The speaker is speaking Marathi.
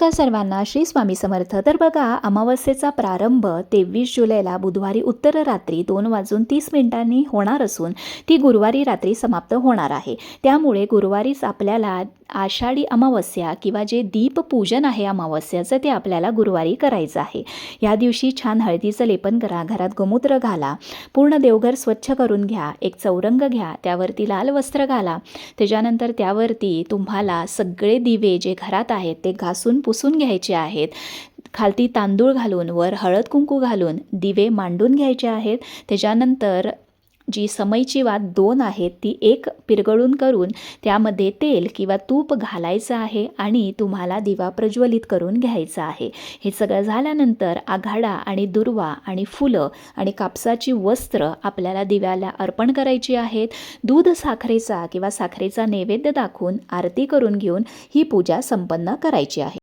नमस्कार सर्वांना. श्री स्वामी समर्थ. तर बघा अमावस्येचा प्रारंभ तेवीस जुलैला बुधवारी उत्तर रात्री दोन वाजून तीस मिनिटांनी होणार असून ती गुरुवारी रात्री समाप्त होणार आहे. त्यामुळे गुरुवारीच आपल्याला आषाढी अमावस्या किंवा जे दीपपूजन आहे अमावस्याचं ते आपल्याला गुरुवारी करायचं आहे. या दिवशी छान हळदीचं लेपन करा घरात गोमूत्र घाला पूर्ण देवघर स्वच्छ करून घ्या एक चौरंग घ्या त्यावरती लाल वस्त्र घाला. त्याच्यानंतर त्यावरती तुम्हाला सगळे दिवे जे घरात आहेत ते घासून पुसून घ्यायचे आहेत. खालती तांदूळ घालून वर हळद कुंकू घालून दिवे मांडून घ्यायचे आहेत. त्याच्यानंतर जी समईची वात दोन आहेत ती एक पिरगळून करून त्यामध्ये तेल किंवा तूप घालायचं आहे आणि तुम्हाला दिवा प्रज्वलित करून घ्यायचा आहे. हे सगळं झाल्यानंतर आघाडा आणि दुर्वा आणि फुलं आणि कापसाची वस्त्र आपल्याला दिव्याला अर्पण करायची आहेत. दूध साखरेचा किंवा साखरेचा नैवेद्य दाखवून आरती करून घेऊन ही पूजा संपन्न करायची आहे.